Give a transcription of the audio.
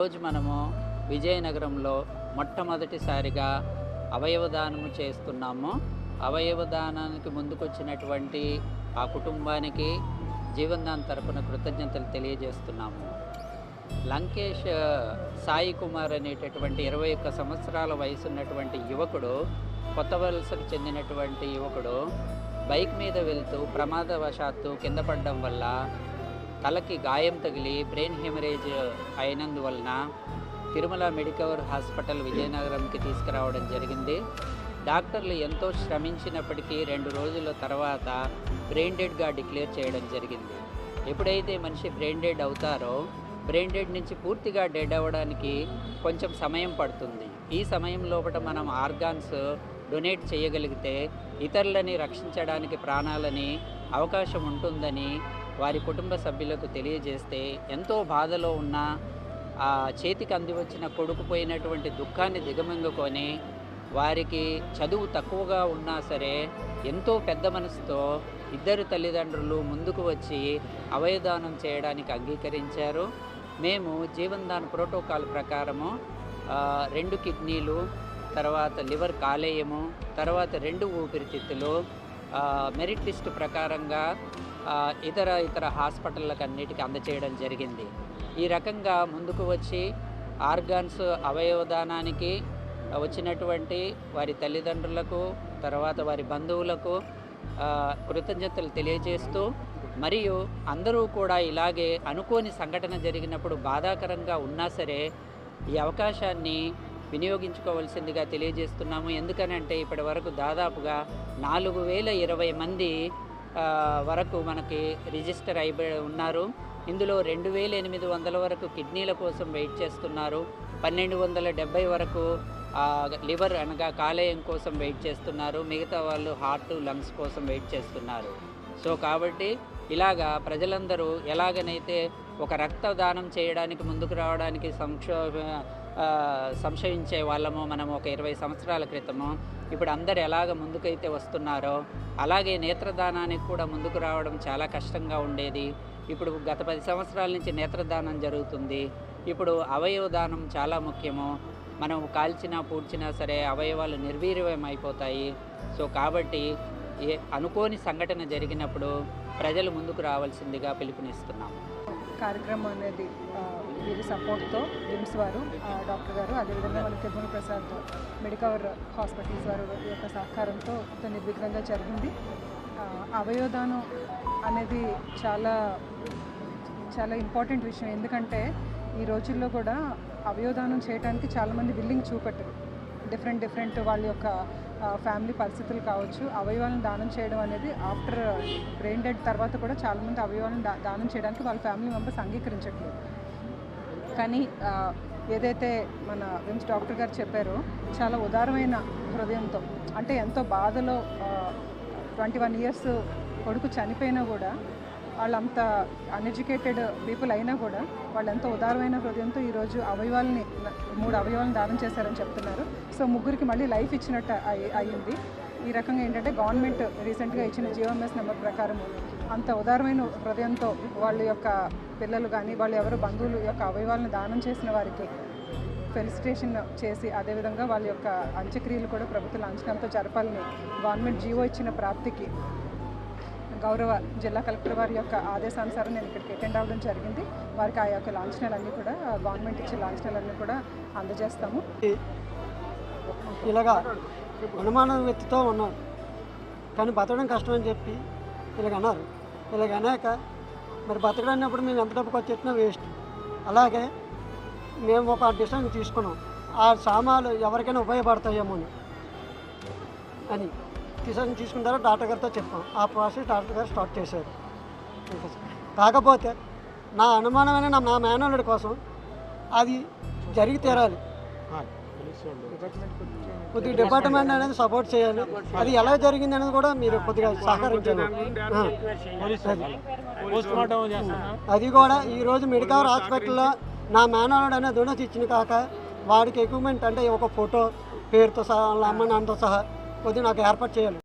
రోజు మనము విజయనగరంలో మొట్టమొదటిసారిగా అవయవదానము చేస్తున్నాము. అవయవదానానికి ముందుకొచ్చినటువంటి ఆ కుటుంబానికి జీవన్దాన్ తరపున కృతజ్ఞతలు తెలియజేస్తున్నాము. లంకేష్ సాయి కుమార్ అనేటటువంటి ఇరవై ఒక్క సంవత్సరాల వయసు ఉన్నటువంటి యువకుడు కొత్త వలసకు చెందినటువంటి యువకుడు బైక్ మీద వెళ్తూ ప్రమాదవశాత్తు కింద పడడం వల్ల తలకి గాయం తగిలి బ్రెయిన్ హెమరేజ్ అయినందువలన తిరుమల మెడికవర్ హాస్పిటల్ విజయనగరంకి తీసుకురావడం జరిగింది. డాక్టర్లు ఎంతో శ్రమించినప్పటికీ రెండు రోజుల తర్వాత బ్రెయిన్ డెడ్గా డిక్లేర్ చేయడం జరిగింది. ఎప్పుడైతే మనిషి బ్రెయిన్ డెడ్ అవుతారో బ్రెయిన్ డెడ్ నుంచి పూర్తిగా డెడ్ అవ్వడానికి కొంచెం సమయం పడుతుంది. ఈ సమయం లోపల మనం ఆర్గాన్స్ డొనేట్ చేయగలిగితే ఇతరులని రక్షించడానికి ప్రాణాలని అవకాశం ఉంటుందని వారి కుటుంబ సభ్యులకు తెలియజేస్తే ఎంతో బాధలో ఉన్న ఆ చేతికి అంది వచ్చిన కొడుకు పోయినటువంటి దుఃఖాన్ని దిగమింగుకొని వారికి చదువు తక్కువగా ఉన్నా సరే ఎంతో పెద్ద మనసుతో ఇద్దరు తల్లిదండ్రులు ముందుకు వచ్చి అవయదానం చేయడానికి అంగీకరించారు. మేము జీవన్దాన్ ప్రోటోకాల్ ప్రకారము రెండు కిడ్నీలు తర్వాత లివర్ కాలేయము తర్వాత రెండు ఊపిరితిత్తులు మెరిట్ లిస్ట్ ప్రకారంగా ఇతర ఇతర హాస్పిటళ్ళకు అన్నిటికీ అందచేయడం జరిగింది. ఈ రకంగా ముందుకు వచ్చి ఆర్గాన్స్ అవయవదానానికి వచ్చినటువంటి వారి తల్లిదండ్రులకు తర్వాత వారి బంధువులకు కృతజ్ఞతలు తెలియజేస్తూ మరియు అందరూ కూడా ఇలాగే అనుకోని సంఘటన జరిగినప్పుడు బాధాకరంగా ఉన్నా సరే ఈ అవకాశాన్ని వినియోగించుకోవాల్సిందిగా తెలియజేస్తున్నాము. ఎందుకనంటే ఇప్పటి వరకు దాదాపుగా నాలుగు వేల ఇరవై మంది వరకు మనకి రిజిస్టర్ అయిపోయి ఉన్నారు. ఇందులో రెండు వేల ఎనిమిది వందల వరకు కిడ్నీల కోసం వెయిట్ చేస్తున్నారు. పన్నెండు వందల డెబ్బై వరకు లివర్ అనగా కాలేయం కోసం వెయిట్ చేస్తున్నారు. మిగతా వాళ్ళు హార్ట్ లంగ్స్ కోసం వెయిట్ చేస్తున్నారు. సో కాబట్టి ఇలాగా ప్రజలందరూ ఎలాగనైతే ఒక రక్తదానం చేయడానికి ముందుకు రావడానికి సంక్షోభ సంశయించే వాళ్ళము మనం ఒక ఇరవై సంవత్సరాల క్రితము. ఇప్పుడు అందరు ఎలాగ ముందుకైతే వస్తున్నారో అలాగే నేత్రదానానికి కూడా ముందుకు రావడం చాలా కష్టంగా ఉండేది. ఇప్పుడు గత పది సంవత్సరాల నుంచి నేత్రదానం జరుగుతుంది. ఇప్పుడు అవయవ దానం చాలా ముఖ్యము. మనం కాల్చినా పూడ్చినా సరే అవయవాలు నిర్వీర్యం అయిపోతాయి సో కాబట్టి ఏ అనుకోని సంఘటన జరిగినప్పుడు ప్రజలు ముందుకు రావాల్సిందిగా పిలుపునిస్తున్నాము. కార్యక్రమం అనేది వీరి సపోర్ట్తో విమ్స్ వారు డాక్టర్ గారు అదేవిధంగా మన తిరుమల ప్రసాద్ మెడికవర్ హాస్పిటల్స్ వారు యొక్క సహకారంతో ఇంత నిర్విఘ్నంగా జరిగింది. అవయోదానం అవయవదానం అనేది చాలా చాలా ఇంపార్టెంట్ విషయం. ఎందుకంటే ఈ రోజుల్లో కూడా అవయవదానం చేయడానికి చాలామంది విల్లింగ్ చూపెట్టరు. డిఫరెంట్ డిఫరెంట్ వాళ్ళ యొక్క ఫ్యామిలీ పరిస్థితులు కావచ్చు. అవయవాలను దానం చేయడం అనేది ఆఫ్టర్ బ్రెయిన్ డెడ్ తర్వాత కూడా చాలామంది అవయవాలను దానం చేయడానికి వాళ్ళ ఫ్యామిలీ మెంబర్స్ అంగీకరించట్లేదు. కానీ ఏదైతే మన విమ్స్ డాక్టర్ గారు చెప్పారో చాలా ఉదారమైన హృదయంతో అంటే ఎంతో బాధలో ట్వంటీ వన్ ఇయర్స్ కొడుకు చనిపోయినా కూడా వాళ్ళంత అన్ఎడ్యుకేటెడ్ పీపుల్ అయినా కూడా వాళ్ళు ఎంతో ఉదారమైన హృదయంతో ఈరోజు అవయవాల్ని మూడు అవయవాలను దానం చేశారని చెప్తున్నారు. సో ముగ్గురికి మళ్ళీ లైఫ్ ఇచ్చినట్టు అయ్యింది. ఈ రకంగా ఏంటంటే గవర్నమెంట్ రీసెంట్గా ఇచ్చిన జియోఎంఎస్ నెంబర్ ప్రకారం అంత ఉదారమైన హృదయంతో వాళ్ళ యొక్క పిల్లలు కానీ వాళ్ళు ఎవరు బంధువులు యొక్క అవయవాలను దానం చేసిన వారికి ఫెలిసిటేషన్ చేసి అదేవిధంగా వాళ్ళ యొక్క అంత్యక్రియలు కూడా ప్రభుత్వ లాంఛనంతో జరపాలని గవర్నమెంట్ జీవో ఇచ్చిన ప్రాప్తికి గౌరవ జిల్లా కలెక్టర్ వారి యొక్క ఆదేశానుసారం నేను ఇక్కడికి అటెండ్ అవ్వడం జరిగింది. వారికి ఆ యొక్క లాంఛనాలన్నీ కూడా గవర్నమెంట్ ఇచ్చే లాంఛనాలన్నీ కూడా అందజేస్తాము. ఇలాగా అనుమానం వ్యక్తితో ఉన్నాడు కానీ బతకడం కష్టం అని చెప్పి ఇలాగ అన్నారు. ఇలాగ అనేక మరి బతకడన్నప్పుడు మేము ఎంత డబ్బు ఖర్చు పెట్టినా వేస్ట్. అలాగే మేము ఒక డిసిషన్ తీసుకున్నాం. ఆ సామాన్లు ఎవరికైనా ఉపయోగపడతాయేమో అని. అని డిసిషన్ తీసుకున్న తర్వాత డాక్టర్ గారితో చెప్పాం. ఆ ప్రాసెస్ డాక్టర్ గారు స్టార్ట్ చేశారు. కాకపోతే నా అనుమానమైన నా నా మేనల్లుడి కోసం అది జరిగి తీరాలి. కొద్దిగా డిపార్ట్మెంట్ అనేది సపోర్ట్ చేయాలి. అది ఎలా జరిగింది అనేది కూడా మీరు కొద్దిగా సహకరించాలి చేస్తాను అది కూడా ఈరోజు మెడికవర్ హాస్పిటల్లో నా మేనల్లుడు అనేది డొనేట్ ఇచ్చిన కాక వాడికి ఎక్విప్మెంట్ అంటే ఒక ఫోటో పేరుతో సహా వాళ్ళ అమ్మ నాన్నతో సహా కొద్దిగా నాకు ఏర్పాటు చేయాలి.